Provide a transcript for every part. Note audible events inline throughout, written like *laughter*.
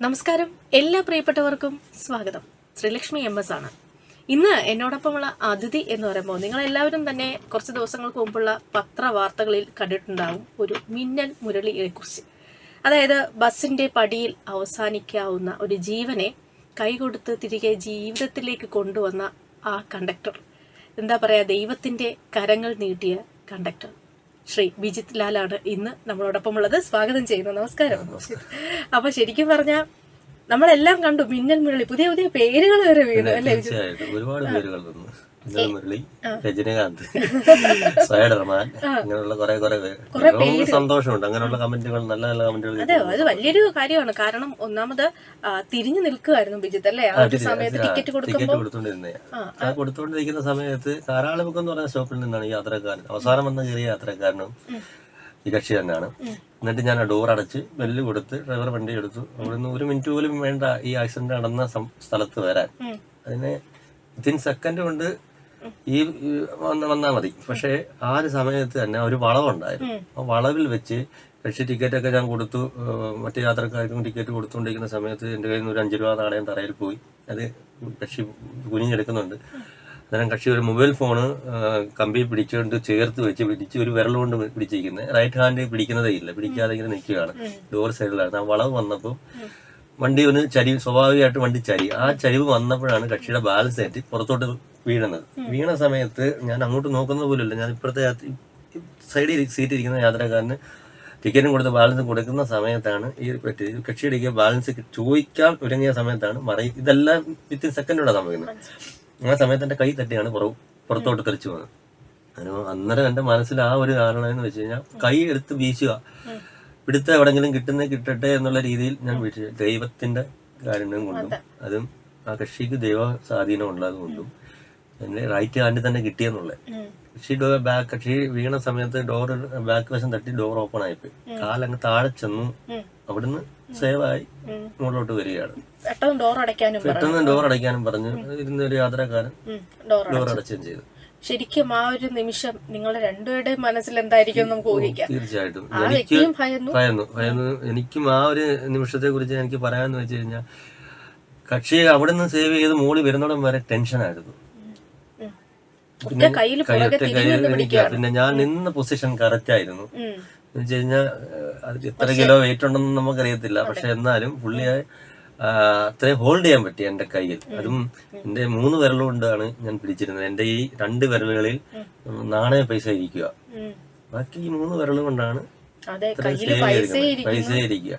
നമസ്കാരം. എല്ലാ പ്രിയപ്പെട്ടവർക്കും സ്വാഗതം. ശ്രീലക്ഷ്മി എം എസ് ആണ്. ഇന്ന് എന്നോടൊപ്പമുള്ള അതിഥി എന്ന് പറയുമ്പോൾ നിങ്ങളെല്ലാവരും തന്നെ കുറച്ച് ദിവസങ്ങൾക്ക് മുമ്പുള്ള പത്രവാർത്തകളിൽ കണ്ടിട്ടുണ്ടാവും ഒരു മിന്നൽ മുരളിയെക്കുറിച്ച്. അതായത് ബസ്സിന്റെ പടിയിൽ അവസാനിക്കാവുന്ന ഒരു ജീവനെ കൈകൊടുത്ത് തിരികെ ജീവിതത്തിലേക്ക് കൊണ്ടുവന്ന ആ കണ്ടക്ടർ. എന്താ പറയാ ദൈവത്തിന്റെ കരങ്ങൾ നീട്ടിയ കണ്ടക്ടർ. ശ്രീ വിജിത് ലാലാണ് ഇന്ന് നമ്മളോടൊപ്പം ഉള്ളത് സ്വാഗതം ചെയ്യുന്നു. നമസ്കാരം. അപ്പൊ ശരിക്കും പറഞ്ഞ നമ്മളെല്ലാം കണ്ടു മിന്നൽ മുരളി. പുതിയ പുതിയ പേരുകൾ വരെ വീണു അല്ലേ? വിജിത് ഒരുപാട് പേരുകൾ മുരളി രജനീകാന്ത് *laughs* സ്വയഡർമാൻ അങ്ങനെയുള്ള കുറെ കുറെ പേര്. സന്തോഷമുണ്ട്. അങ്ങനെയുള്ള കമന്റുകൾ നല്ല നല്ല കമന്റുകൾ അതെ അത് വലിയൊരു കാര്യമാണ്. കാരണം ഒന്നാമത് തിരിഞ്ഞു നിൽക്കുമായിരുന്നു ബിജിത്ത് അല്ലേ? ആ ഒരു സമയത്ത് ടിക്കറ്റ് ടിക്കറ്റ് കൊടുത്തോണ്ടിരുന്നേ. ആ കൊടുത്തോണ്ടിരിക്കുന്ന സമയത്ത് കാരാളിമുഖം എന്ന് പറയുന്ന ഷോപ്പിൽ നിന്നാണ് ഈ യാത്രക്കാരൻ. അവസാനം വന്ന ചെറിയ യാത്രക്കാരനും ഈ കക്ഷി തന്നെയാണ്. എന്നിട്ട് ഞാൻ ആ ഡോർ അടച്ച് ബെല്ല് കൊടുത്ത് ഡ്രൈവർ വണ്ടി എടുത്തു. അവിടെ നിന്ന് ഒരു മിനിറ്റ് പോലും വേണ്ട ഈ ആക്സിഡന്റ് നടന്ന സ്ഥലത്ത് വരാൻ. അതിന് വിത്തിൻ സെക്കൻഡ് കൊണ്ട് ഈ ഈ വന്ന വന്നാൽ മതി. പക്ഷേ ആ ഒരു സമയത്ത് തന്നെ ഒരു വളവുണ്ടായിരുന്നു. ആ വളവിൽ വെച്ച് കക്ഷി ടിക്കറ്റ് ഒക്കെ ഞാൻ കൊടുത്തു. മറ്റു യാത്രക്കാർക്കും ടിക്കറ്റ് കൊടുത്തുകൊണ്ടിരിക്കുന്ന സമയത്ത് എന്റെ കയ്യിൽ നിന്ന് ഒരു അഞ്ച് രൂപ നാണയം തറയിൽ പോയി. അത് കക്ഷി കുനിഞ്ഞെടുക്കുന്നുണ്ട്. അന്നേരം കക്ഷി ഒരു മൊബൈൽ ഫോണ് കമ്പി പിടിച്ചുകൊണ്ട് ചേർത്ത് വെച്ച് പിടിച്ച് ഒരു വിരൽ കൊണ്ട് പിടിച്ചിരിക്കുന്നത് റൈറ്റ് ഹാൻഡ് പിടിക്കുന്നതേ ഇല്ല. പിടിക്കാതെ ഇങ്ങനെ നിൽക്കുകയാണ്. ഡോർ സൈഡിലാണ് ആ വളവ് വന്നപ്പോൾ വണ്ടി ഒന്ന് ചരിവ് സ്വാഭാവികമായിട്ട് വണ്ടി ചരി. ആ ചരിവ് വന്നപ്പോഴാണ് കക്ഷിയുടെ ബാലൻസ് ആയിട്ട് പുറത്തോട്ട് വീഴുന്നത് വീണ സമയത്ത് ഞാൻ അങ്ങോട്ട് നോക്കുന്നത് പോലുമില്ല. ഞാൻ ഇപ്പുറത്തെ സൈഡിൽ സീറ്റ് ഇരിക്കുന്ന യാത്രക്കാരന് ടിക്കറ്റും കൊടുത്ത് ബാലൻസ് കൊടുക്കുന്ന സമയത്താണ് ഈ പറ്റി കക്ഷിയുടെ ബാലൻസ് ചോദിക്കാൻ ഒരുങ്ങിയ സമയത്താണ് മറയി ഇതെല്ലാം വിത്തിൻ സെക്കൻഡോടെ സംഭവിക്കുന്നത്. ആ സമയത്ത് എന്റെ കൈ തട്ടിയാണ് പുറ പുറത്തോട്ട് തെറിച്ചു പോകുന്നത് അതിന് അന്നേരം എന്റെ മനസ്സിൽ ആ ഒരു കാരണം എന്ന് വെച്ച് കഴിഞ്ഞാൽ കൈ എടുത്ത് വീശുക. പിടുത്ത എവിടെങ്കിലും കിട്ടുന്ന കിട്ടട്ടെ എന്നുള്ള രീതിയിൽ ഞാൻ വീഴ്ച ദൈവത്തിന്റെ കാരുണ്യം കൊണ്ടും അതും. ആ കക്ഷിക്ക് ദൈവ സ്വാധീനം ഉള്ളത് കൊണ്ടും എന്നെ റൈറ്റ് ഹാൻഡിൽ തന്നെ കിട്ടിയെന്നുള്ളത് ഷീ ഡോ ഡോർ ബാക്ക് കക്ഷി വീണ സമയത്ത് ഡോർ ബാക്ക് വശം തട്ടി ഡോർ ഓപ്പൺ ആയിപ്പോയി. കാലങ്ങ് താഴെ ചെന്നു. അവിടുന്ന് സേവ് ആയി. മുകളിലോട്ട് വരികയാണ്. പെട്ടെന്ന് ഡോർ അടയ്ക്കാനും പറഞ്ഞു. ഇരുന്ന ഒരു യാത്രക്കാരൻ ഡോർ അടച്ചും. അടച്ചുകയും ചെയ്തു. ശരിക്കും ആ ഒരു നിമിഷം നിങ്ങളുടെ രണ്ടുപേരുടെയും മനസ്സിൽ എന്തായിരിക്കും നമുക്ക് ഊഹിക്കാം. തീർച്ചയായിട്ടും. ആ ഭയന്നു. ഭയന്നു. എനിക്കും ആ ഒരു നിമിഷത്തെ കുറിച്ച് എനിക്ക് പറയാന്ന് വെച്ച് കഴിഞ്ഞാൽ കക്ഷിയെ അവിടെ നിന്ന് സേവ് ചെയ്ത് മോളി വരുന്നിടം വരെ ടെൻഷനായിരുന്നു ഉം. ഒറ്റ കയ്യിൽ പുറകെ കൈയൊറ്റ തിരിഞ്ഞു കയ്യിൽ നിന്ന് എനിക്ക് പിടിക്കുകയാണ് പിന്നെ ഞാൻ നിന്ന പൊസിഷൻ കറക്റ്റ് ആയിരുന്നു. ഉം. എന്ന് വെച്ച് കഴിഞ്ഞാൽ അത് എത്ര കിലോ വെയിറ്റ് ഉണ്ടെന്ന് നമുക്കറിയത്തില്ല. പക്ഷെ എന്നാലും പുള്ളിയെ ആ, അത്രയും ഹോൾഡ് ചെയ്യാൻ പറ്റി എന്റെ കയ്യിൽ. അതും എന്റെ മൂന്ന് വിരൽ കൊണ്ടാണ് ഞാൻ പിടിച്ചിരുന്നത്. എന്റെ ഈ രണ്ട് വിരലുകളിൽ നാണയ പൈസ ഇരിക്കുക. ബാക്കി ഈ മൂന്ന് വിരൽ കൊണ്ടാണ് പൈസ ഇരിക്കുക.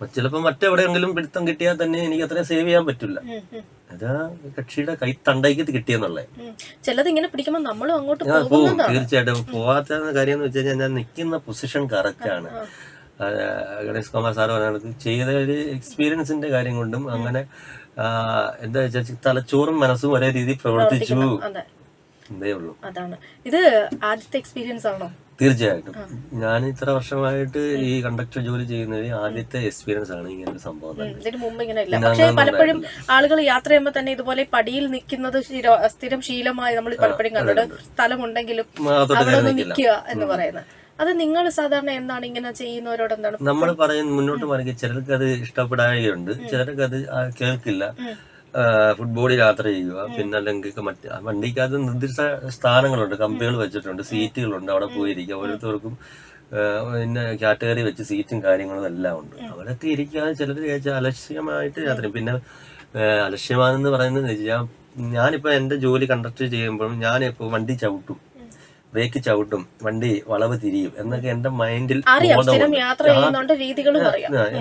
ഉം, ഉം, ചിലപ്പോ മറ്റെവിടെയെങ്കിലും പിടുത്തം കിട്ടിയാൽ തന്നെ എനിക്ക് അത്രയും സേവ് ചെയ്യാൻ പറ്റില്ല. അതാ കക്ഷിയുടെ കൈ തണ്ടയ്ക്ക് കിട്ടിയെന്നുള്ളത്. ചിലത് ഇങ്ങനെ പിടിക്കുമ്പോൾ നമ്മളും അങ്ങോട്ട് തീർച്ചയായിട്ടും. പോവാത്ത കാര്യം എന്ന് വെച്ച് കഴിഞ്ഞാൽ ഞാൻ നിൽക്കുന്ന പൊസിഷൻ കറക്റ്റ് ആണ്. ഗണേഷ് കുമാർ സാർ പറഞ്ഞത് ചെയ്ത ഒരു എക്സ്പീരിയൻസിന്റെ കാര്യം കൊണ്ടും അങ്ങനെ എന്താ വെച്ചാൽ തലച്ചോറും മനസ്സും ഒരേ രീതിയിൽ പ്രവർത്തിച്ചു. അതെ. എന്തേ ഉള്ളൂ. അതാണ്. ഇത് ആദ്യത്തെ എക്സ്പീരിയൻസ് ആണോ? തീർച്ചയായിട്ടും. ഞാൻ ഇത്ര വർഷമായിട്ട് ഈ കണ്ടക്ടർ ജോലി ചെയ്യുന്നത് ആദ്യത്തെ എക്സ്പീരിയൻസ് ആണ് ഇങ്ങനെ ഒരു സംഭവം ഇതിന് മുമ്പ് ഇങ്ങനെ ഇല്ല. പക്ഷെ പലപ്പോഴും ആളുകൾ യാത്ര ചെയ്യുമ്പോൾ തന്നെ ഇതുപോലെ പടിയിൽ നിൽക്കുന്നത് സ്ഥിരം ശീലമായി നമ്മൾ പലപ്പോഴും കണ്ടിട്ട് സ്ഥലമുണ്ടെങ്കിലും അവിടെ ഒന്ന് നിൽക്കുക എന്ന് പറയുന്നത്. അത് നിങ്ങൾ സാധാരണ എന്താണ് ഇങ്ങനെ ചെയ്യുന്നവരോട് എന്താണ് നമ്മൾ പറയുന്ന മുന്നോട്ട് പറയുക ചിലർക്ക് അത് ഇഷ്ടപ്പെടാതെയുണ്ട് ചിലർക്ക് അത് കേൾക്കില്ല. ഫുട്ബോളിൽ യാത്ര ചെയ്യുക. പിന്നെ അല്ലെങ്കിൽ മറ്റ് വണ്ടിക്കകത്ത് നിർദ്ദിഷ്ട സ്ഥാനങ്ങളുണ്ട്. കമ്പികൾ വെച്ചിട്ടുണ്ട്. സീറ്റുകളുണ്ട്. അവിടെ പോയിരിക്കുക. ഓരോരുത്തർക്കും പിന്നെ കാറ്റഗറി വെച്ച് സീറ്റും കാര്യങ്ങളും എല്ലാം ഉണ്ട്. അവരൊക്കെ ഇരിക്കാതെ ചിലർ ചോദിച്ചാൽ അലക്ഷ്യമായിട്ട് യാത്ര ചെയ്യും. പിന്നെ അലക്ഷ്യമാണെന്ന് പറയുന്നത് ഞാൻ ഞാനിപ്പോ എന്റെ ജോലി കണ്ടക്ട് ചെയ്യുമ്പോഴും ഞാനിപ്പോ വണ്ടി ചവിട്ടും. ബ്രേക്ക് ചവിട്ടും വണ്ടി വളവ് തിരിയും എന്നൊക്കെ എന്റെ മൈൻഡിൽ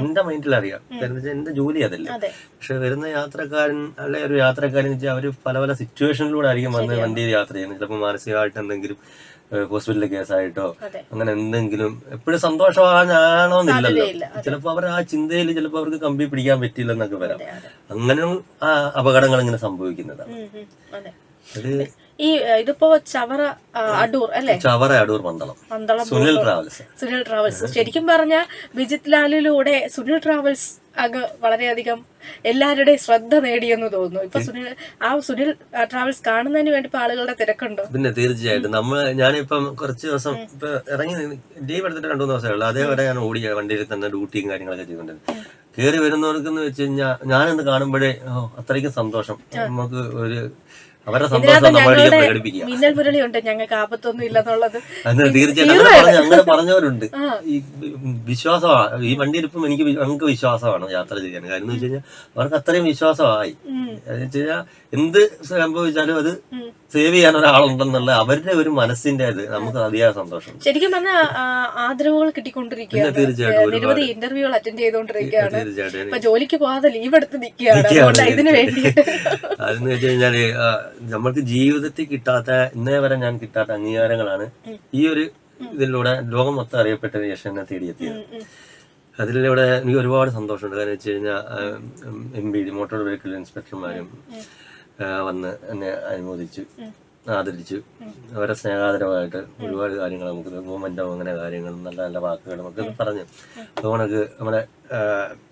എന്റെ മൈൻഡിൽ അറിയാം. എന്റെ ജോലി അതല്ലേ. പക്ഷെ വരുന്ന യാത്രക്കാരൻ അല്ലെ ഒരു യാത്രക്കാരൻ വെച്ചാൽ അവർ പല പല സിറ്റുവേഷനിലൂടെ ആയിരിക്കും വന്ന് വണ്ടിയിൽ യാത്ര ചെയ്യുന്നത്. ചിലപ്പോൾ മാനസികമായിട്ട് എന്തെങ്കിലും ഹോസ്പിറ്റലിലെ കേസായിട്ടോ അങ്ങനെ എന്തെങ്കിലും എപ്പോഴും സന്തോഷമാണോന്നില്ലല്ലോ സാധ്യതയില്ല. ചിലപ്പോൾ അവർ ആ ചിന്തയിൽ ചിലപ്പോൾ അവർക്ക് കമ്പി പിടിക്കാൻ പറ്റില്ലെന്നൊക്കെ വരാം. അങ്ങനെ ആ അപകടങ്ങൾ ഇങ്ങനെ സംഭവിക്കുന്നതാണ്. അത് ഈ ഇതിപ്പോ ചവറ അടൂർ അല്ലേ? ചവറ അടൂർ മന്ദളം മന്ദളം സുനിൽ ട്രാവൽസ്. സുനിൽ ട്രാവൽസ്. ശരിക്കും പറഞ്ഞ വിജിത് ലാലിലൂടെ സുനിൽ ട്രാവൽസ് അങ്ങ് വളരെയധികം എല്ലാവരുടെയും ശ്രദ്ധ നേടിയെന്ന് തോന്നുന്നു. ഇപ്പൊ സുനിൽ ആ സുനിൽ ട്രാവൽസ് കാണുന്നതിന് വേണ്ടി ഇപ്പൊ ആളുകളുടെ തിരക്കുണ്ടോ? പിന്നെ തീർച്ചയായിട്ടും. നമ്മൾ ഞാനിപ്പം കുറച്ച് ദിവസം ഇപ്പൊ ഇറങ്ങി ലീവ് എടുത്തിട്ട് രണ്ടു മൂന്ന് ദിവസമേ ഉള്ളൂ. അതേവരെ ഞാൻ ഓടിയ വണ്ടിയിൽ തന്നെ ഡ്യൂട്ടിയും കാര്യങ്ങളൊക്കെ ചെയ്തുകൊണ്ടിരുന്നു കയറി വരുന്നവർക്കെന്ന് വെച്ച് കഴിഞ്ഞാൽ ഞാനിന്ന് കാണുമ്പോഴേ അത്രയ്ക്കും സന്തോഷം. നമുക്ക് ഒരു അവരുടെ സന്തോഷം ഉണ്ട് പ്രകടിപ്പിക്കുക. മിന്നൽ മുരളിയുണ്ട് ഞങ്ങൾക്ക് ആപത്തൊന്നും ഇല്ലെന്നുള്ളത്. അത് തീർച്ചയായിട്ടും. അങ്ങനെ അങ്ങനെ പറഞ്ഞവരുണ്ട്. ഈ വിശ്വാസമാണ് ഈ വണ്ടിയിൽ ഇപ്പം എനിക്ക് ഞങ്ങൾക്ക് വിശ്വാസമാണ് യാത്ര ചെയ്യാൻ. കാര്യം എന്ന് വെച്ച് കഴിഞ്ഞാൽ അവർക്ക് അത്രയും വിശ്വാസമായി. വെച്ച് കഴിഞ്ഞാൽ എന്ത് സംഭവിച്ചാലും അത് സേവ് ചെയ്യാൻ ഒരാളുണ്ടെന്നുള്ള അവരുടെ ഒരു മനസ്സിന്റെ ഇത് നമുക്ക് അതിയായ സന്തോഷം. ശരിക്കും പറഞ്ഞാൽ ആദരവുകൾ കിട്ടിക്കൊണ്ടിരിക്കുകയാണ്. തീർച്ചയായിട്ടും നിരവധി ഇന്റർവ്യൂകൾ അറ്റൻഡ് ചെയ്തുകൊണ്ടിരിക്കുകയാണ്. ജോലിക്ക് പോകാതെ ലീവ് എടുത്ത് നിൽക്കുകയാണ്. അതിന് വെച്ച് കഴിഞ്ഞാൽ നമ്മൾക്ക് ജീവിതത്തിൽ കിട്ടാത്ത ഇന്നേ വരെ ഞാൻ കിട്ടാത്ത അംഗീകാരങ്ങളാണ് ഈ ഒരു ഇതിലൂടെ ലോകം മൊത്തം അറിയപ്പെട്ട ശേഷം എന്നെ തേടിയെത്തിയത്. അതിലൂടെ എനിക്ക് ഒരുപാട് സന്തോഷമുണ്ട്. കാരണം വെച്ച് കഴിഞ്ഞാൽ എം ബി മോട്ടോർ വെഹിക്കിൾ ഇൻസ്പെക്ടർമാരും വന്ന് എന്നെ അനുമോദിച്ചു. ആദരിച്ചു. അവരെ സ്നേഹാദരമായിട്ട് ഒരുപാട് കാര്യങ്ങൾ നമുക്ക് മൂവ്മെന്റോ അങ്ങനെ കാര്യങ്ങളും നല്ല നല്ല വാക്കുകളും ഒക്കെ പറഞ്ഞു. അതുകൊണ്ടൊക്കെ നമ്മുടെ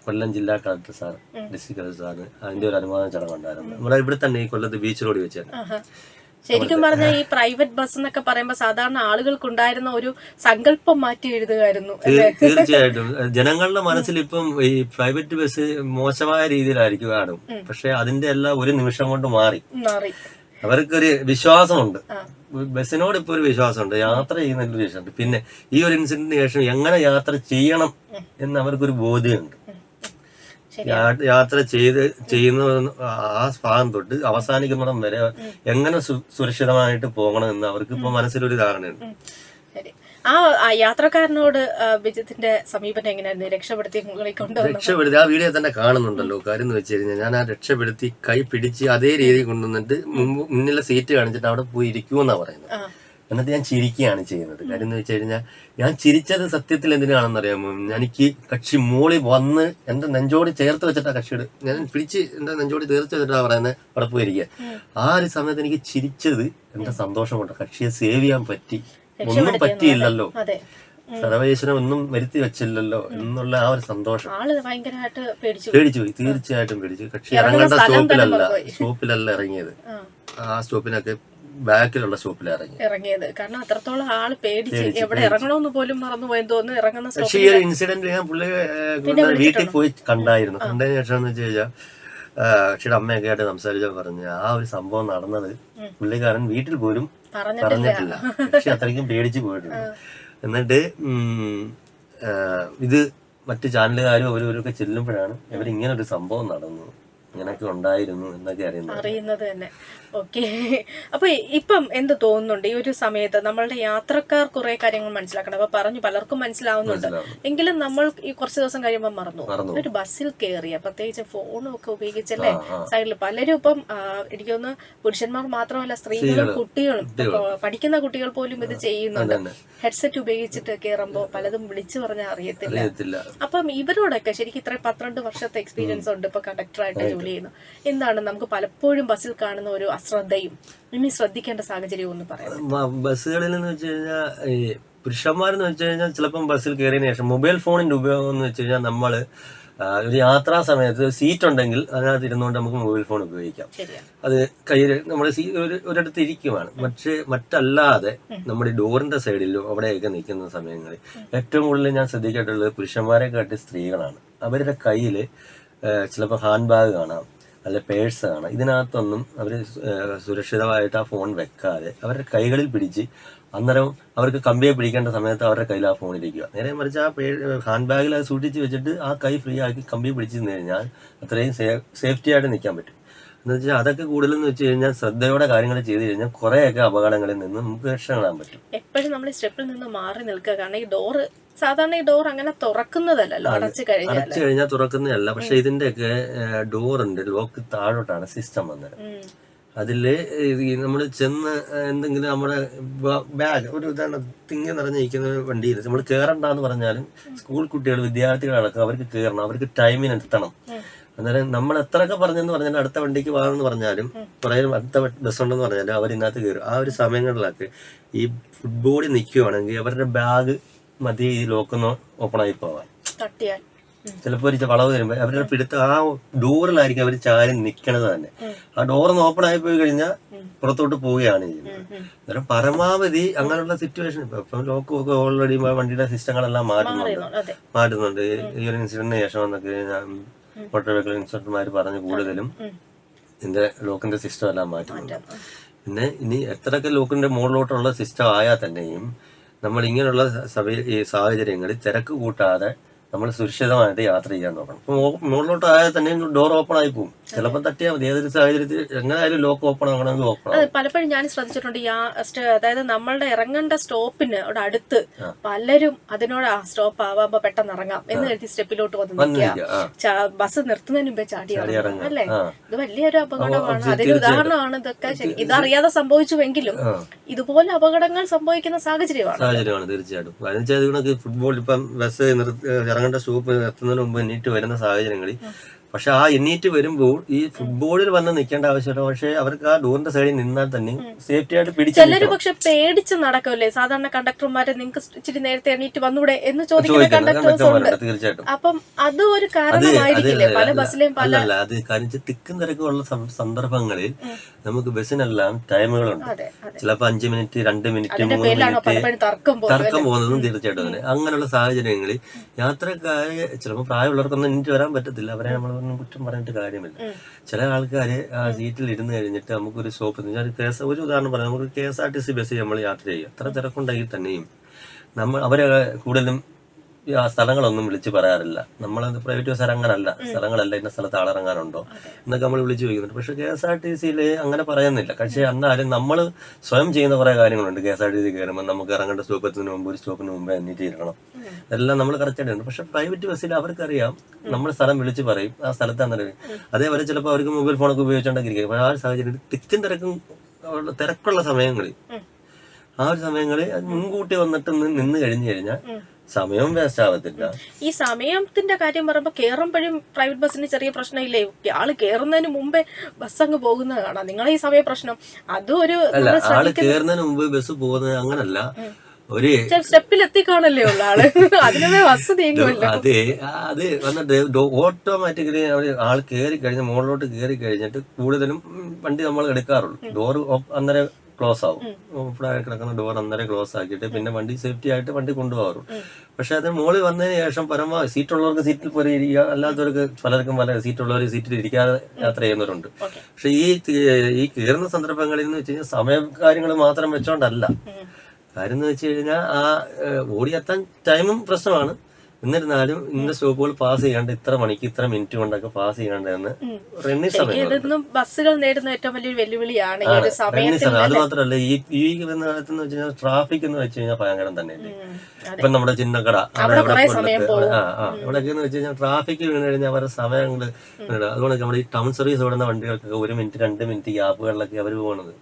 കൊല്ലം ജില്ലാ കളക്ടർ സാർ ഡിസ്ട്രിക്ട് കളക്ടർ സാറിന് അതിന്റെ ഒരു അനുമോദന ചടങ്ങുണ്ടായിരുന്നു. നമ്മുടെ ഇവിടെ തന്നെ ഈ കൊല്ലത്ത് ബീച്ച് റോഡ് വെച്ച് ശരിക്കും പറഞ്ഞാൽ ഈ പ്രൈവറ്റ് ബസ് എന്നൊക്കെ പറയുമ്പോൾ സാധാരണ ആളുകൾക്ക് ഉണ്ടായിരുന്ന ഒരു സങ്കല്പം മാറ്റി എഴുതുകയായിരുന്നു തീർച്ചയായിട്ടും. ജനങ്ങളുടെ മനസ്സിൽ ഇപ്പം ഈ പ്രൈവറ്റ് ബസ് മോശമായ രീതിയിലായിരിക്കും കാണും പക്ഷെ അതിന്റെ എല്ലാം ഒരു നിമിഷം കൊണ്ട് മാറി. മാറി. അവർക്കൊരു വിശ്വാസമുണ്ട്. ബസ്സിനോട് ഇപ്പൊ ഒരു വിശ്വാസമുണ്ട്. യാത്ര ചെയ്യുന്നതിൽ ഒരു വിശ്വാസമുണ്ട്. പിന്നെ ഈ ഒരു ഇൻസിഡന്റിന് ശേഷം എങ്ങനെ യാത്ര ചെയ്യണം എന്ന് അവർക്കൊരു ബോധ്യമുണ്ട്. യാത്ര ചെയ്ത് ചെയ്യുന്ന ആ ഭാഗം തൊട്ട് അവസാനിക്കുന്നിടം വരെ എങ്ങനെ സുരക്ഷിതമായിട്ട് പോകണം എന്ന് അവർക്ക് ഇപ്പൊ മനസ്സിലൊരു ധാരണയുണ്ട്. ആ യാത്രക്കാരനോട് വിജയത്തിന്റെ സമീപം സമീപനം എങ്ങനെയായിരുന്നു? രക്ഷപ്പെടുത്തി കൊണ്ടുവന്നു രക്ഷപ്പെടുത്തി ആ വീഡിയോ തന്നെ കാണുന്നുണ്ടല്ലോ കാര്യം എന്ന് വെച്ച് കഴിഞ്ഞാൽ ഞാൻ ആ രക്ഷപ്പെടുത്തി കൈ പിടിച്ച് അതേ രീതി കൊണ്ടുവന്നിട്ട് മുമ്പ് മുന്നിലെ സീറ്റ് കാണിച്ചിട്ട് അവിടെ പോയി ഇരിക്കുമെന്നാ പറയുന്നത്. എന്നിട്ട് ഞാൻ ചിരിക്കുകയാണ് ചെയ്യുന്നത്. കാര്യം എന്ന് വെച്ച് കഴിഞ്ഞാൽ ഞാൻ ചിരിച്ചത് സത്യത്തിൽ എന്തിനാണെന്ന് അറിയാമോ എനിക്ക് കക്ഷി മോളി വന്ന് എന്റെ നെഞ്ചോട് ചേർത്ത് വെച്ചിട്ടാ കക്ഷിയുടെ ഞാൻ പിടിച്ച് എന്റെ നെഞ്ചോട് ചേർത്ത് വെച്ചിട്ടാ പറയുന്നത് അവിടെ പോയിരിക്കുക. ആ ഒരു സമയത്ത് എനിക്ക് ചിരിച്ചത് എന്റെ സന്തോഷം കൊണ്ട് കക്ഷിയെ സേവ് ചെയ്യാൻ പറ്റി. ഒന്നും പറ്റിയില്ലല്ലോ. അതെ. സർവേശ്വരൻ ഒന്നും വരുത്തി വെച്ചില്ലല്ലോ എന്നുള്ള ആ ഒരു സന്തോഷം. പേടിച്ചു പേടിച്ചു പോയി. തീർച്ചയായിട്ടും പേടിച്ചു. കക്ഷി ഇറങ്ങുന്ന ഇറങ്ങേണ്ട സ്റ്റോപ്പിലല്ല. സ്റ്റോപ്പിലല്ല ഇറങ്ങിയത്. ആ, സ്റ്റോപ്പിനൊക്കെ ബാക്കിലുള്ള സ്റ്റോപ്പിലാണ് ഇറങ്ങിയത്. ഇറങ്ങിയത്. കാരണം അത്രത്തോളം ആൾ പേടിച്ച് എവിടെ ഇറങ്ങണമെന്ന് പോലും മറന്നു പോയി തോന്നുന്നു. ഇറങ്ങുന്ന പക്ഷെ സ്റ്റോപ്പിൽ ഈ ഒരു ഇൻസിഡന്റ് ഞാൻ പുള്ളി വീട്ടിൽ പോയി കണ്ടായിരുന്നു. കണ്ടതിന് ശേഷം എന്ന് വെച്ച് കഴിഞ്ഞാൽ കക്ഷിയുടെ അമ്മയൊക്കെ ആയിട്ട് സംസാരിച്ചാൽ പറഞ്ഞു ആ ഒരു സംഭവം നടന്നത് പുള്ളിക്കാരൻ വീട്ടിൽ പോലും പറഞ്ഞിട്ടില്ല. പക്ഷെ അത്രയ്ക്കും പേടിച്ചു പോയിട്ടുണ്ട്. എന്നിട്ട് ഇത് മറ്റു ചാനലുകാരും അവരവരൊക്കെ ചെല്ലുമ്പോഴാണ് ഇവരിങ്ങനെ ഒരു സംഭവം നടന്നു ഇങ്ങനെയൊക്കെ ഉണ്ടായിരുന്നു എന്നൊക്കെ അറിയുന്നത്. അറിയുന്നത് തന്നെ. ഓക്കെ അപ്പൊ ഇപ്പം എന്ത് തോന്നുന്നുണ്ട്? ഈ ഒരു സമയത്ത് നമ്മളുടെ യാത്രക്കാർ കുറെ കാര്യങ്ങൾ മനസ്സിലാക്കണം. അപ്പൊ പറഞ്ഞു പലർക്കും മനസ്സിലാവുന്നുണ്ട്. എങ്കിലും നമ്മൾ ഈ കുറച്ച് ദിവസം കഴിയുമ്പോൾ മറന്നു. ഒരു ബസ്സിൽ കയറിയ പ്രത്യേകിച്ച് ഫോണും ഒക്കെ ഉപയോഗിച്ചല്ലേ. സൈഡിൽ പലരും ഇപ്പം എനിക്കൊന്ന് പുരുഷന്മാർ മാത്രമല്ല സ്ത്രീകളും കുട്ടികളും പഠിക്കുന്ന കുട്ടികൾ പോലും ഇത് ചെയ്യുന്നുണ്ട്. ഹെഡ്സെറ്റ് ഉപയോഗിച്ചിട്ട് കയറുമ്പോൾ പലതും വിളിച്ചു പറഞ്ഞാൽ അറിയത്തില്ല. അറിയത്തില്ല. അപ്പം ഇവരോടൊക്കെ ശരിക്കും ഇത്ര പന്ത്രണ്ട് വർഷത്തെ എക്സ്പീരിയൻസ് ഉണ്ട് ഇപ്പൊ കണ്ടക്ടറായിട്ട് ജോലി ചെയ്യുന്നു. എന്താണ് നമുക്ക് പലപ്പോഴും ബസ്സിൽ കാണുന്ന ഒരു അശ്രദ്ധയും ഇനി ശ്രദ്ധിക്കേണ്ട സാഹചര്യവും ഒന്ന് പറയാം ബസ്സുകളിൽ എന്ന് വെച്ച് കഴിഞ്ഞാൽ പുരുഷന്മാരെന്ന് വെച്ച് കഴിഞ്ഞാൽ ചിലപ്പം ബസ്സിൽ കയറിയതിനു ശേഷം മൊബൈൽ ഫോണിന്റെ ഉപയോഗം എന്ന് വെച്ച് കഴിഞ്ഞാൽ നമ്മൾ ഒരു യാത്രാ സമയത്ത് സീറ്റ് ഉണ്ടെങ്കിൽ അതിനകത്ത് ഇരുന്നുകൊണ്ട് നമുക്ക് മൊബൈൽ ഫോൺ ഉപയോഗിക്കാം. അത് കയ്യിൽ നമ്മൾ ഒരു ഒരിടത്ത് ഇരിക്കുവാണ്. പക്ഷേ മറ്റല്ലാതെ നമ്മുടെ ഡോറിന്റെ സൈഡിലും അവിടെയൊക്കെ നിൽക്കുന്ന സമയങ്ങളിൽ ഏറ്റവും കൂടുതൽ ഞാൻ ശ്രദ്ധിച്ചിട്ടുള്ളത് പുരുഷന്മാരെ കാട്ടി സ്ത്രീകളാണ്. അവരുടെ കയ്യിൽ ചിലപ്പോൾ ഹാൻഡ് ബാഗ് കാണാം അല്ലെ പേഴ്സ് കാണാം. ഇതിനകത്തൊന്നും അവർ സുരക്ഷിതമായിട്ട് ആ ഫോൺ വെക്കാതെ അവരുടെ കൈകളിൽ പിടിച്ച് അന്നേരം അവർക്ക് കമ്പിയെ പിടിക്കേണ്ട സമയത്ത് അവരുടെ കയ്യിൽ ആ ഫോണിലിരിക്കുക നേരെ മറിച്ച് ആ പേ ഹാൻഡ് ബാഗിൽ അത് സൂക്ഷിച്ച് വെച്ചിട്ട് ആ കൈ ഫ്രീ ആക്കി കമ്പി പിടിച്ച് നിന്ന് കഴിഞ്ഞാൽ അത്രയും സേഫ്റ്റി ആയിട്ട് നിൽക്കാൻ പറ്റും. എന്ന് വെച്ചാൽ അതൊക്കെ കൂടുതലെന്ന് വെച്ച് കഴിഞ്ഞാൽ ശ്രദ്ധയോടെ കാര്യങ്ങൾ ചെയ്ത് കഴിഞ്ഞാൽ കുറേയൊക്കെ അപകടങ്ങളിൽ നിന്ന് നമുക്ക് രക്ഷപ്പെടാൻ പറ്റും. എപ്പോഴും നമ്മൾ സ്റ്റെപ്പിൽ നിന്ന് മാറി നിൽക്കുക. കാരണം ഈ ഡോറ് സാധാരണ ഈ ഡോർ അങ്ങനെ തുറക്കുന്നതല്ലല്ലോ അടച്ചു കഴിഞ്ഞാൽ അടച്ചു കഴിഞ്ഞാൽ തുറക്കുന്നതല്ല. പക്ഷെ ഇതിന്റെയൊക്കെ ഡോറിന്റെ ലോക്ക് താഴോട്ടാണ് സിസ്റ്റം വന്നത്. അതിൽ നമ്മൾ ചെന്ന് എന്തെങ്കിലും നമ്മുടെ ബാഗ് ഒരു ഇതാണ് തിങ്ങി നിറഞ്ഞിരിക്കുന്ന വണ്ടിയിൽ നമ്മൾ കയറണ്ടെന്ന് പറഞ്ഞാലും സ്കൂൾ കുട്ടികൾ വിദ്യാർത്ഥികളടക്കം അവർക്ക് കയറണം അവർക്ക് ടൈമിന് എത്തണം. അന്നേരം നമ്മൾ എത്രയൊക്കെ പറഞ്ഞെന്ന് പറഞ്ഞാൽ അടുത്ത വണ്ടിക്ക് വാങ്ങുന്നു പറഞ്ഞാലും പറയാനും അടുത്ത ബസ് ഉണ്ടെന്ന് പറഞ്ഞാലും അവർ ഇന്നത്തെ കയറും. ആ ഒരു സമയങ്ങളിലൊക്കെ ഈ ഫുട്ബോളി നിൽക്കുവാണെങ്കിൽ അവരുടെ ബാഗ് മതി ഈ ലോക്കൊന്ന് ഓപ്പൺ ആയി പോവാൻ. ചിലപ്പോൾ ഒരു വളവ് വരുമ്പോൾ അവരുടെ പിടുത്ത ആ ഡോറിലായിരിക്കും അവർ ചാരി നിൽക്കണത് തന്നെ. ആ ഡോറൊന്ന് ഓപ്പൺ ആയി പോയി കഴിഞ്ഞാൽ പുറത്തോട്ട് പോവുകയാണ് ചെയ്യുന്നത്. അന്നേരം പരമാവധി അങ്ങനെയുള്ള സിറ്റുവേഷൻ ഇപ്പൊ ഇപ്പം ലോക്ക് ഒക്കെ ഓൾറെഡി വണ്ടിയുടെ സിസ്റ്റങ്ങളെല്ലാം മാറ്റുന്നുണ്ട്. മാറ്റുന്നുണ്ട്. ഈ ഒരു ഇൻസിഡന്റിന് ശേഷം എന്നൊക്കെ മോട്ടോർ വെഹിക്കിൾ ഇൻസ്പെക്ടർമാർ പറഞ്ഞ് കൂടുതലും ഇതിന്റെ ലോക്കിന്റെ സിസ്റ്റം എല്ലാം മാറ്റുന്നുണ്ട്. പിന്നെ ഇനി എത്രയൊക്കെ ലോക്കിന്റെ മുകളിലോട്ടുള്ള സിസ്റ്റം ആയാൽ തന്നെയും നമ്മൾ ഇങ്ങനെയുള്ള ഈ സാഹചര്യങ്ങളിൽ തിരക്ക് കൂട്ടാതെ നമ്മൾ സുരക്ഷിതമായിട്ട് യാത്ര ചെയ്യാൻ നോക്കണം. മുകളിലോട്ട് ആയാൽ തന്നെ ഡോർ ഓപ്പൺ ആയി പോകും ചിലപ്പോൾ തട്ടിയാൽ മതി. ഏതൊരു സാഹചര്യത്തിൽ എങ്ങനെയായാലും ലോക്ക് ഓപ്പൺ ആകണമെങ്കിൽ ഓപ്പൺ അത് പലപ്പോഴും ഞാൻ ശ്രദ്ധിച്ചിട്ടുണ്ട് യാ അതായത് നമ്മളുടെ ഇറങ്ങേണ്ട സ്റ്റോപ്പിന് അവിടെ അടുത്ത് പലരും അതിനോട് ആ സ്റ്റോപ്പ് ആവാമ്പോ പെട്ടെന്ന് ഇറങ്ങാം എന്ന് കരുതി സ്റ്റെപ്പിലോട്ട് വന്ന് നിൽക്കുക. ബസ് നിർത്തുന്നതിന് മുമ്പേ ചാടി ഇറങ്ങും. അല്ലേ? ഇത് വലിയൊരു അപകടമാണ്. അതിന് ഉദാഹരണമാണ് ഇതൊക്കെ ശരിക്കും ഇതറിയാതെ സംഭവിച്ചുവെങ്കിലും. ഇതുപോലെ അപകടങ്ങൾ സംഭവിക്കുന്ന സാഹചര്യമാണ്. സാഹചര്യമാണ് തീർച്ചയായിട്ടും. ഫുട്ബോൾ ഇപ്പം ബസ് നിർത്തി സൂപ്പ് എത്തുന്നതിന് മുമ്പ് എണീറ്റ് വരുന്ന സാഹചര്യങ്ങളിൽ പക്ഷെ ആ എണ്ണീറ്റ് വരുമ്പോൾ ഈ ഫുട്ബോളിൽ വന്ന് നിൽക്കേണ്ട ആവശ്യമില്ല. പക്ഷെ അവർക്ക് ആ ഡോറിന്റെ സൈഡിൽ നിന്നാൽ തന്നെ സേഫ്റ്റി ആയിട്ട് പിടിച്ചു ചിലര് പക്ഷെ പേടിച്ച് നടക്കല്ലേ സാധാരണ കണ്ടക്ടർമാരെ നിങ്ങൾക്ക് ഇച്ചിരി നേരത്തെ എണീറ്റ് വന്നൂടെ എന്ന് ചോദിക്കുന്ന കണ്ടക്ടേഴ്സ് ഉണ്ട്. തീർച്ചയായിട്ടും. അപ്പം അത് ഒരു കാരണം കാരണമായിരിക്കില്ലേ? പല ബസ്സിലെയും പല അല്ല അത് വെച്ചാൽ തിക്കും തിരക്കുള്ള സന്ദർഭങ്ങളിൽ നമുക്ക് ബസ്സിനെല്ലാം ടൈമുകളുണ്ട്. ചിലപ്പോ അഞ്ചു ചിലപ്പോൾ അഞ്ച് മിനിറ്റ് രണ്ട് മിനിറ്റ് മൂന്ന് മിനിറ്റ് തർക്കം പോകുന്നത് തീർച്ചയായിട്ടും അങ്ങനെയുള്ള സാഹചര്യങ്ങളിൽ യാത്രക്കാരെ ചിലപ്പോൾ പ്രായമുള്ളവർക്കൊന്നും എനിക്ക് വരാൻ പറ്റത്തില്ല. അവരെ നമ്മളൊന്നും കുറ്റം പറഞ്ഞിട്ട് കാര്യമില്ല. ചില ആൾക്കാർ ആ സീറ്റിൽ ഇരുന്ന് കഴിഞ്ഞിട്ട് നമുക്കൊരു സ്റ്റോപ്പ് കേസ് ഒരു ഉദാഹരണം പറയാം. നമുക്ക് K S R T C ബസ്സിൽ നമ്മൾ യാത്ര ചെയ്യും അത്ര തിരക്കുണ്ടെങ്കിൽ തന്നെയും നമ്മൾ അവരെ കൂടുതലും ആ സ്ഥലങ്ങളൊന്നും വിളിച്ച് പറയാറില്ല. നമ്മൾ പ്രൈവറ്റ് ബസ് അങ്ങനല്ല സ്ഥലങ്ങളല്ല. ഇന്ന സ്ഥലത്ത് ആളിറങ്ങാനുണ്ടോ? എന്നൊക്കെ നമ്മൾ വിളിച്ച് ചോദിക്കുന്നുണ്ട്. പക്ഷെ കെ എസ് ആർ ടി സിയിൽ അങ്ങനെ പറയുന്നില്ല. പക്ഷേ എന്നാലും നമ്മൾ സ്വയം ചെയ്യുന്ന കുറേ കാര്യങ്ങളുണ്ട്. K S R T C കയറുമ്പോൾ നമുക്ക് ഇറങ്ങേണ്ട സ്റ്റോപ്പത്തിന് മുമ്പ് ഒരു സ്റ്റോപ്പിന് മുമ്പ് എന്നിട്ട് ഇരിക്കണം. എല്ലാം നമ്മൾ കറക്റ്റായിട്ട് ഉണ്ട് പക്ഷെ പ്രൈവറ്റ് ബസ്സിൽ അവർക്കറിയാം. നമ്മൾ സ്ഥലം വിളിച്ച് പറയും. ആ സ്ഥലത്താണ് അതേപോലെ ചിലപ്പോൾ അവർക്ക് മൊബൈൽ ഫോണൊക്കെ ഉപയോഗിച്ചുകൊണ്ടൊക്കെ പക്ഷേ ആ ഒരു സാഹചര്യത്തിൽ തിക്കും തിരക്കും തിരക്കുള്ള സമയങ്ങളിൽ ആ ഒരു സമയങ്ങളിൽ മുൻകൂട്ടി വന്നിട്ട് നിന്ന് കഴിഞ്ഞു കഴിഞ്ഞാൽ സമയവും വേസ്റ്റ് ആവത്തില്ല ഈ സമയത്തിന്റെ കാര്യം പറയുമ്പോ കേറുമ്പോഴും പ്രൈവറ്റ് ബസ്സിന് ചെറിയ പ്രശ്നമില്ലേ? ആൾ കേറുന്നതിന് മുമ്പേ ബസ് അങ്ങ് പോകുന്നത് കാണാം. നിങ്ങളെ ഈ സമയ പ്രശ്നം. അതും ഒരു അല്ല ആൾ കേറുന്നതിന് കയറുന്നതിന് മുമ്പ് ബസ് പോകുന്നത് അങ്ങനല്ല. ഒരു സ്റ്റെപ്പിൽ എത്തിക്കാണല്ലേ ഉള്ള ആൾ. *laughs* അതിനുമേ ബസ് നീങ്ങുമല്ലോ അതെ അത് വന്നിട്ട് ഓട്ടോമാറ്റിക്കലി ആൾ കേറി കഴിഞ്ഞ മുകളിലോട്ട് കേറി കഴിഞ്ഞിട്ട് കൂടുതലും വണ്ടി നമ്മൾ എടുക്കാറുള്ളൂ. ഡോറ് അന്നേരം ക്ലോസ് ആവും ഓപ്പൺ ആയി കിടക്കുന്ന ഡോർ അന്നേരം ക്ലോസ് ആക്കിയിട്ട് പിന്നെ വണ്ടി സേഫ്റ്റി ആയിട്ട് വണ്ടി കൊണ്ടുപോകാറുള്ളൂ പക്ഷെ അത് മുകളിൽ വന്നതിന് ശേഷം പരമാവധി സീറ്റുള്ളവർക്ക് സീറ്റിൽ പോയി ഇരിക്കുക അല്ലാത്തവർക്ക് പലർക്കും പല സീറ്റുള്ളവർ സീറ്റിൽ ഇരിക്കാതെ യാത്ര ചെയ്യുന്നവരുണ്ട്. പക്ഷെ ഈ ഈ കയറുന്ന സന്ദർഭങ്ങളിൽ എന്ന് വെച്ച് കഴിഞ്ഞാൽ സമയ കാര്യങ്ങൾ മാത്രം വെച്ചോണ്ടല്ല. കാര്യം എന്ന് വെച്ച് കഴിഞ്ഞാൽ ആ ഓടിയെത്താൻ ടൈമും പ്രശ്നമാണ്. എന്നിരുന്നാലും ഇന്ന സ്റ്റോപ്പുകൾ പാസ് ചെയ്യാണ്ട് ഇത്ര മണിക്ക് ഇത്ര മിനിറ്റ് കൊണ്ടൊക്കെ പാസ് ചെയ്യേണ്ടതെന്ന് റണ്ണി സമയം ഇതൊന്നും ബസ്സുകൾ നേടുന്ന ഏറ്റവും വലിയൊരു വെല്ലുവിളിയാണ്. സമയത്തിൽ സമയം അത് മാത്രമല്ല ഈ ഈ വരുന്ന കാലത്ത് എന്ന് വെച്ച് കഴിഞ്ഞാൽ ട്രാഫിക് എന്ന് വെച്ച് കഴിഞ്ഞാൽ ഭയങ്കരം തന്നെയല്ലേ ഇപ്പൊ നമ്മുടെ ചിന്നക്കട അവിടെ ആ ആ ഇവിടെയൊക്കെ എന്ന് വെച്ച് കഴിഞ്ഞാൽ ട്രാഫിക് വീണ് കഴിഞ്ഞാൽ അവരുടെ സമയങ്ങൾ അതുകൊണ്ട് നമ്മുടെ ഈ ടൗൺ സർവീസ് ഓടുന്ന വണ്ടികൾക്കൊക്കെ ഒരു മിനിറ്റ് രണ്ട് മിനിറ്റ് ഗ്യാപ്പുകളിലൊക്കെ അവർ പോകുന്നത്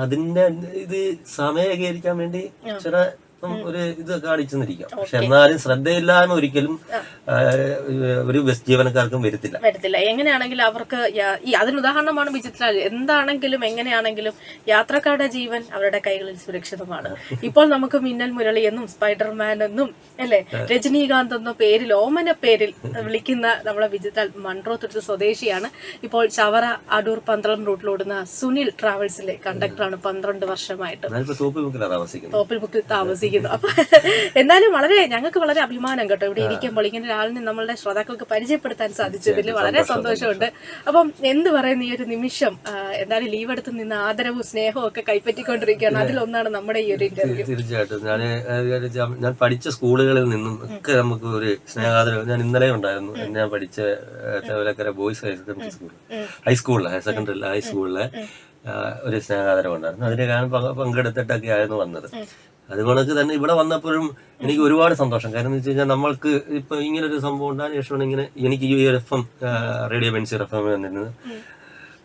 അതിന്റെ ഇത് സമയം ഏകീകരിക്കാൻ വേണ്ടി ചില ഒരു ഇത് കാണിച്ചെന്നിരിക്കാം. പക്ഷെ എന്നാലും ശ്രദ്ധയില്ലായ്മ ഒരിക്കലും ഒരു ബസ് ജീവനക്കാർക്കും വരുത്തില്ല. വരത്തില്ല. എങ്ങനെയാണെങ്കിലും അവർക്ക് ഈ അതിന് ഉദാഹരണമാണ് വിചിത്ര എന്താണെങ്കിലും എങ്ങനെയാണെങ്കിലും യാത്രക്കാരുടെ ജീവൻ അവരുടെ കൈകളിൽ സുരക്ഷിതമാണ്. ഇപ്പോൾ നമുക്ക് മിന്നൽ മുരളി എന്നും സ്പൈഡർമാൻ എന്നും അല്ലെ? രജനീകാന്ത് എന്ന പേരിൽ ഓമന പേരിൽ വിളിക്കുന്ന നമ്മളെ വിചിത്ര മൺട്രോ തുരുത്ത് സ്വദേശിയാണ്. ഇപ്പോൾ ചവറ അടൂർ പന്തളം റൂട്ടിലോടുന്ന സുനിൽ ട്രാവൽസിലെ കണ്ടക്ടറാണ് പന്ത്രണ്ട് വർഷമായിട്ട് തോപ്പിൽ തോപ്പി മുക്കിലാണ് താമസിക്കുന്നത്. ബുക്കിൽ അപ്പൊ എന്നാലും വളരെ ഞങ്ങൾക്ക് വളരെ അഭിമാനം കേട്ടോ ഇവിടെ ഇരിക്കുമ്പോൾ ഇങ്ങനെ ഒരാളിനെ നമ്മളുടെ ശ്രോതാക്കൾക്ക് പരിചയപ്പെടുത്താൻ സാധിച്ചതിൽ വളരെ സന്തോഷമുണ്ട്. അപ്പം എന്ത് പറയുന്ന ഈ ഒരു നിമിഷം? എന്തായാലും ലീവ് എടുത്ത് നിന്ന് ആദരവും സ്നേഹവും ഒക്കെ കൈപ്പറ്റിക്കൊണ്ടിരിക്കുകയാണ്. അതിലൊന്നാണ് നമ്മുടെ ഈ ഒരു ഇന്റർവ്യൂ തീർച്ചയായിട്ടും. ഞാൻ ഞാൻ പഠിച്ച സ്കൂളുകളിൽ നിന്നും ഒക്കെ നമുക്ക് ഒരു സ്നേഹാദരവ് ഞാൻ ഇന്നലെ ഉണ്ടായിരുന്നു. ഞാൻ പഠിച്ച Thevalakkara boys higher secondary school ഹൈസ്കൂളിലെ ഹയർ സെക്കൻഡറി ഹൈസ്കൂളിലെ ഒരു സ്നേഹാദരവ് ഉണ്ടായിരുന്നു അതിന്റെ പങ്ക് പങ്കെടുത്തിട്ടൊക്കെ ആയിരുന്നു വന്നത് അതുകൊണ്ടൊക്കെ തന്നെ ഇവിടെ വന്നപ്പോഴും എനിക്ക് ഒരുപാട് സന്തോഷം. കാരണം എന്ന് വെച്ച് കഴിഞ്ഞാൽ നമ്മൾക്ക് ഇപ്പൊ ഇങ്ങനെ ഒരു സംഭവം ഉണ്ടാകാൻ ശേഷമാണ് ഇങ്ങനെ എനിക്ക് ഈ F M radio Benzy F M വന്നിരുന്നത്.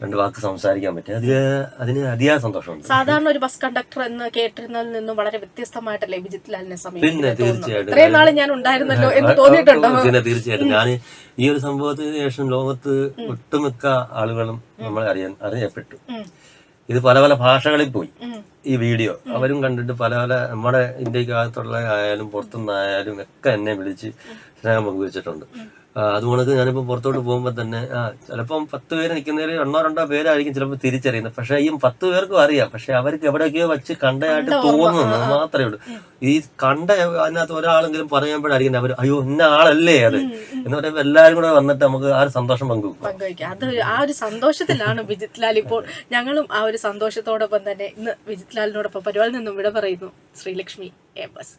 രണ്ട് വാക്ക് സംസാരിക്കാൻ പറ്റും അത് അതിന് അതിയായ സന്തോഷമുണ്ട്. സാധാരണ ഒരു ബസ് കണ്ടക്ടർ എന്ന് കേട്ടിരുന്നതിൽ നിന്നും വളരെ വ്യത്യസ്തമായിട്ടല്ലേ വിജിത് ലാലിനെ പിന്നെ തീർച്ചയായിട്ടും ഞാൻ ഉണ്ടായിരുന്നല്ലോ എന്ന് തോന്നിയിട്ടുണ്ടോ? പിന്നെ തീർച്ചയായിട്ടും. ഞാൻ ഈ ഒരു സംഭവത്തിന് ശേഷം ലോകത്ത് ഒട്ടുമിക്ക ആളുകളും നമ്മളെ അറിയാൻ അറിയപ്പെട്ടു. ഇത് പല പല ഭാഷകളിൽ പോയി. ഈ വീഡിയോ. അവരും കണ്ടിട്ട് പല പല നമ്മുടെ ഇന്ത്യക്കകത്തുള്ള ആയാലും പുറത്തുനിന്നായാലും ഒക്കെ എന്നെ വിളിച്ച് സ്നേഹം പങ്കുവെച്ചിട്ടുണ്ട്. അതുകൊണ്ട് ഞാനിപ്പോൾ പുറത്തോട്ട് പോകുമ്പോൾ തന്നെ ആ ചിലപ്പം പത്ത് പേര് നിൽക്കുന്നതിൽ ഒന്നോ രണ്ടോ പേരായിരിക്കും ചിലപ്പോൾ തിരിച്ചറിയുന്നത്. പക്ഷേ ഈ പത്ത് പേർക്കും അറിയാം. പക്ഷെ അവർക്ക് എവിടെയൊക്കെയോ വെച്ച് കണ്ടതായിട്ട് തോന്നുന്നു മാത്രമേ ഉള്ളൂ. ഈ കണ്ട അതിനകത്ത് ഒരാളെങ്കിലും പറയുമ്പോഴായിരിക്കും അവർ അയ്യോ ഇന്ന ആളല്ലേ അത്? എന്ന് പറയുമ്പോൾ എല്ലാവരും കൂടെ വന്നിട്ട് നമുക്ക് ആ ഒരു സന്തോഷം പങ്കുവെക്കും. അത് ആ ഒരു സന്തോഷത്തിലാണ് വിജിത് ലാൽ ഇപ്പോൾ ഞങ്ങളും ആ ഒരു സന്തോഷത്തോടൊപ്പം തന്നെ ഇന്ന് വിജിത് ലാലിനോടൊപ്പം പരിപാടിയിൽ നിന്നും ഇവിടെ പറയുന്നു ശ്രീലക്ഷ്മി എ എസ്.